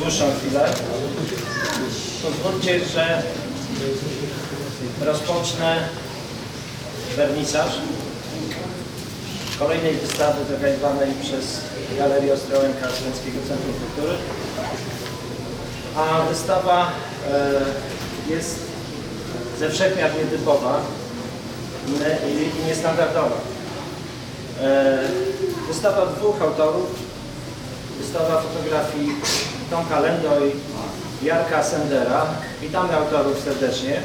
dłuższą chwilę. Pozwólcie, że rozpocznę wernisaż kolejnej wystawy zorganizowanej przez Galerię Ostrołęka Studenckiego Centrum Kultury. A wystawa e, jest ze wszechmiar nietypowa i niestandardowa. E, wystawa dwóch autorów, wystawa fotografii Tomka Lendo i Jarka Sendera. Witamy autorów serdecznie.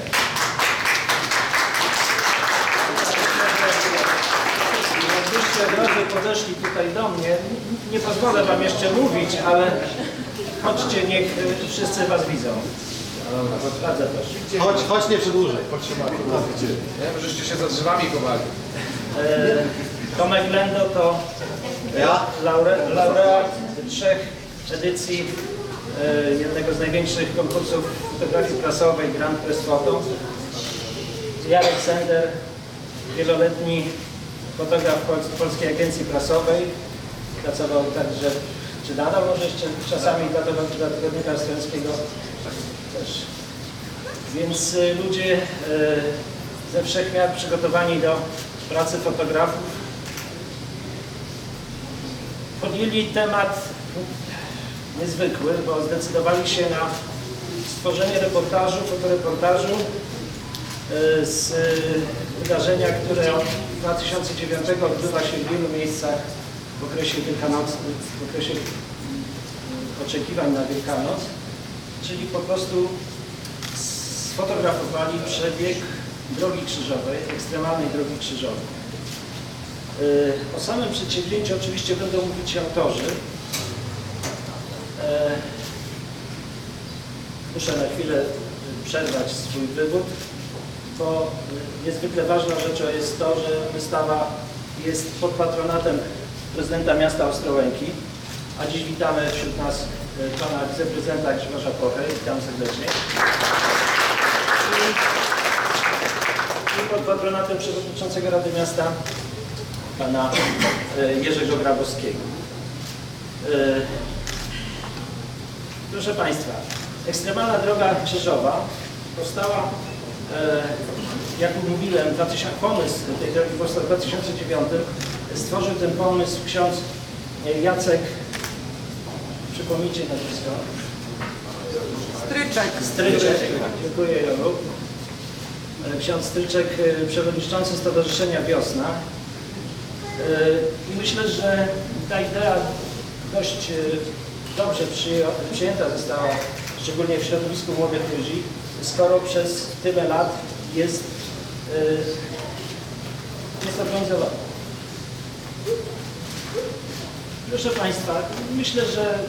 Jakbyście drodzy podeszli tutaj do mnie, nie pozwolę wam jeszcze mówić, ale chodźcie, niech wszyscy was widzą. Bardzo proszę. Chodź, chodź nie przedłużaj. Bo żeście się za drzewami chowali. E, Tomek Lendo to Ja? laure, laureat trzech edycji jednego z największych konkursów fotografii prasowej Grand Press Photo. Jarek Sender, wieloletni fotograf Pols- Polskiej Agencji Prasowej. Pracował także, czy nadal może jeszcze czasami dla, dla Tygodnika Studenckiego też. Więc y, ludzie y, ze wszechmiar przygotowani do pracy fotografów podjęli temat niezwykły, bo zdecydowali się na stworzenie reportażu, fotoreportażu y, z y, wydarzenia, które od 2009 odbywa się w wielu miejscach w okresie wielkanocnym, w okresie oczekiwań na Wielkanoc, czyli po prostu sfotografowali przebieg drogi krzyżowej, ekstremalnej drogi krzyżowej. Y, O samym przedsięwzięciu oczywiście będą mówić autorzy. E, Muszę na chwilę y, przerwać swój wywód, bo y, niezwykle ważną rzeczą jest to, że wystawa jest pod patronatem prezydenta miasta Ostrołęki, a dziś witamy wśród nas y, pana wiceprezydenta Grzegorza Pochę. Witam serdecznie. I pod patronatem przewodniczącego Rady Miasta pana Jerzego Grabowskiego. Proszę Państwa, ekstremalna droga krzyżowa powstała, e, jak mówiłem, 2000, pomysł tej drogi powstał w 2009. Stworzył ten pomysł ksiądz Jacek, przypomnijcie nazwisko, Stryczek. Stryczek, dziękuję Jolu. E, Ksiądz Stryczek, e, przewodniczący Stowarzyszenia Wiosna. E, I myślę, że ta idea dość dobrze przyjęta została, szczególnie w środowisku ludzi, skoro przez tyle lat jest, e, jest organizowana. Proszę Państwa, myślę, że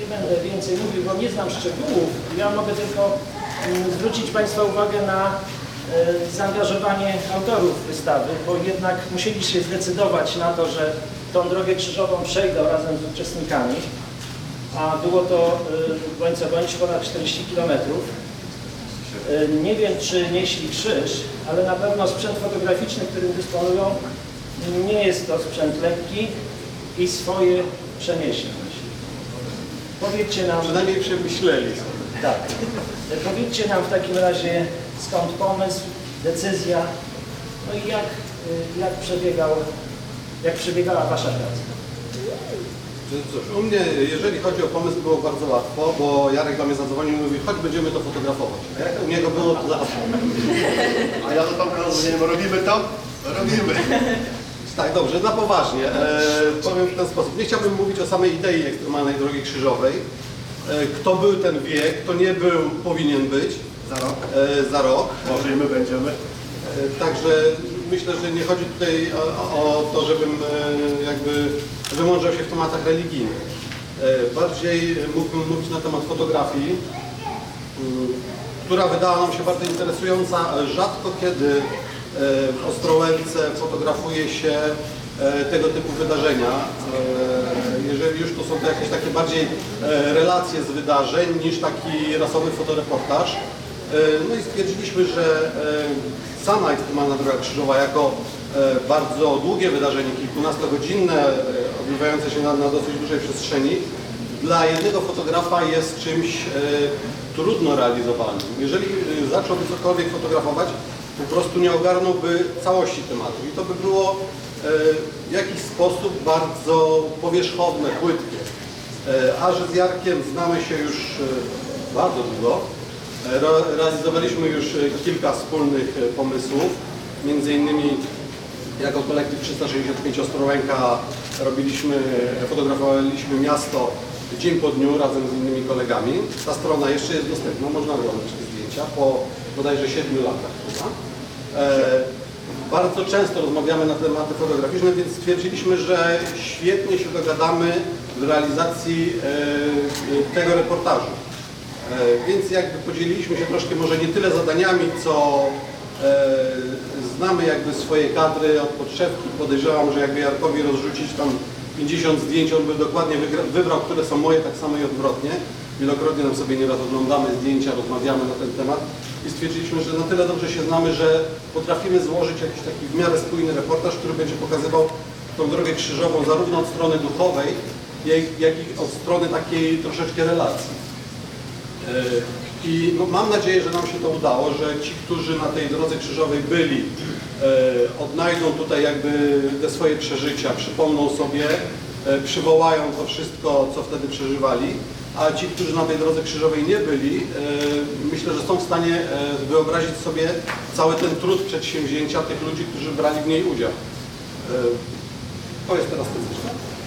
nie będę więcej mówił, bo nie znam szczegółów. Ja mogę tylko mm, zwrócić Państwa uwagę na e, zaangażowanie autorów wystawy, bo jednak musieli się zdecydować na to, że tą drogę krzyżową przejdą razem z uczestnikami, a było to co bądź ponad 40 kilometrów. E, Nie wiem, czy nieśli krzyż, ale na pewno sprzęt fotograficzny, którym dysponują, nie jest to sprzęt lekki i swoje przeniesie. Powiedzcie nam, Przynajmniej przemyśleli. tak, powiedzcie nam w takim razie skąd pomysł, decyzja, no i jak, y, jak przebiegał, jak przebiegała Wasza praca. Cóż, u mnie, jeżeli chodzi o pomysł, było bardzo łatwo, bo Jarek do mnie zadzwonił i mówi, chodź będziemy to fotografować. A jak u niego było to łatwo. A ja do Tomka rozumiem, robimy to? Robimy. Tak, dobrze, na poważnie. E, powiem w ten sposób. Nie chciałbym mówić o samej idei ekstremalnej drogi krzyżowej. E, kto był, ten wie, kto nie był, powinien być Za rok. e, za rok. Może i my będziemy. E, Także myślę, że nie chodzi tutaj o, o to, żebym e, jakby wymądrzał się w tematach religijnych. E, Bardziej mógłbym mówić na temat fotografii, m, która wydała nam się bardzo interesująca. Rzadko kiedy e, w Ostrołęce fotografuje się tego typu wydarzenia. Jeżeli już to są to jakieś takie bardziej relacje z wydarzeń niż taki rasowy fotoreportaż. No i stwierdziliśmy, że sama ekstremalna droga krzyżowa jako e, bardzo długie wydarzenie, kilkunastogodzinne, e, odbywające się na, na dosyć dużej przestrzeni, dla jednego fotografa jest czymś e, trudno realizowanym. Jeżeli zacząłby cokolwiek fotografować, po prostu nie ogarnąłby całości tematu i to by było w jakiś sposób bardzo powierzchowne, płytkie. A że z Jarkiem znamy się już bardzo długo, realizowaliśmy już e, kilka wspólnych e, pomysłów, między innymi jako kolektyw 365 Ostrołęka robiliśmy, fotografowaliśmy miasto dzień po dniu razem z innymi kolegami. Ta strona jeszcze jest dostępna, można oglądać te zdjęcia po bodajże 7 latach. prawda? E, bardzo często rozmawiamy na tematy fotograficzne, więc stwierdziliśmy, że świetnie się dogadamy w realizacji e, tego reportażu. E, Więc jakby podzieliliśmy się troszkę może nie tyle zadaniami, co e, znamy jakby swoje kadry od podszewki. Podejrzewam, że jakby Jarkowi rozrzucić tam 50 zdjęć, on by dokładnie wybrał, które są moje, tak samo i odwrotnie. Wielokrotnie nam sobie nieraz oglądamy zdjęcia, rozmawiamy na ten temat i stwierdziliśmy, że na tyle dobrze się znamy, że potrafimy złożyć jakiś taki w miarę spójny reportaż, który będzie pokazywał tą drogę krzyżową zarówno od strony duchowej, jak i od strony takiej troszeczkę relacji. E, I no, mam nadzieję, że nam się to udało, że ci, którzy na tej drodze krzyżowej byli, e, odnajdą tutaj jakby te swoje przeżycia, przypomną sobie, e, przywołają to wszystko, co wtedy przeżywali, a ci, którzy na tej drodze krzyżowej nie byli, myślę, że są w stanie wyobrazić sobie cały ten trud przedsięwzięcia tych ludzi, którzy brali w niej udział. To jest teraz coś.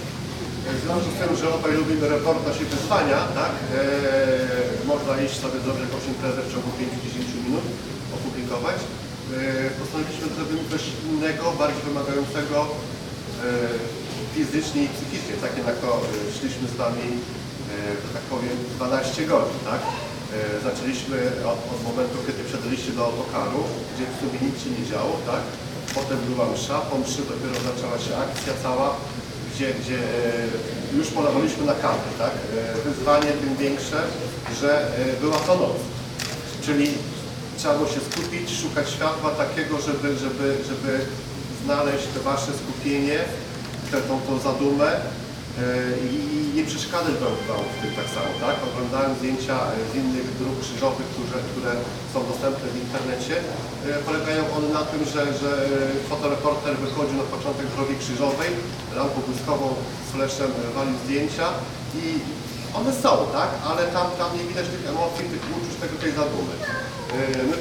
W związku z tym, że obaj lubimy reportaż i wyzwania, tak, e, można iść sobie zrobić jakąś imprezę w ciągu 5-10 minut, opublikować. E, postanowiliśmy, że zrobimy coś innego, bardziej wymagającego e, fizycznie i psychicznie, tak jak to e, szliśmy z Wami, e, że tak powiem, 12 godzin, tak? E, zaczęliśmy od, od momentu, kiedy przedaliście do autokaru, gdzie w sumie nic się nie działo, tak? Potem była msza, po mszy dopiero zaczęła się akcja cała, gdzie, gdzie e, już polowaliśmy na karty, tak? E, Wyzwanie tym większe, że e, była to noc. Czyli trzeba było się skupić, szukać światła takiego, żeby, żeby, żeby znaleźć to wasze skupienie, tę, tą, tą zadumę i nie przeszkadzać wam w tym tak samo, tak? Oglądałem zdjęcia e, z innych dróg krzyżowych, które, które są dostępne w internecie. E, Polegają one na tym, że, że e, fotoreporter wychodził na początek drogi krzyżowej, lampą błyskową z flashem e, walił zdjęcia i one są, tak? Ale tam, tam nie widać tych emocji, tych uczuć, tego, tej zadumy. E, My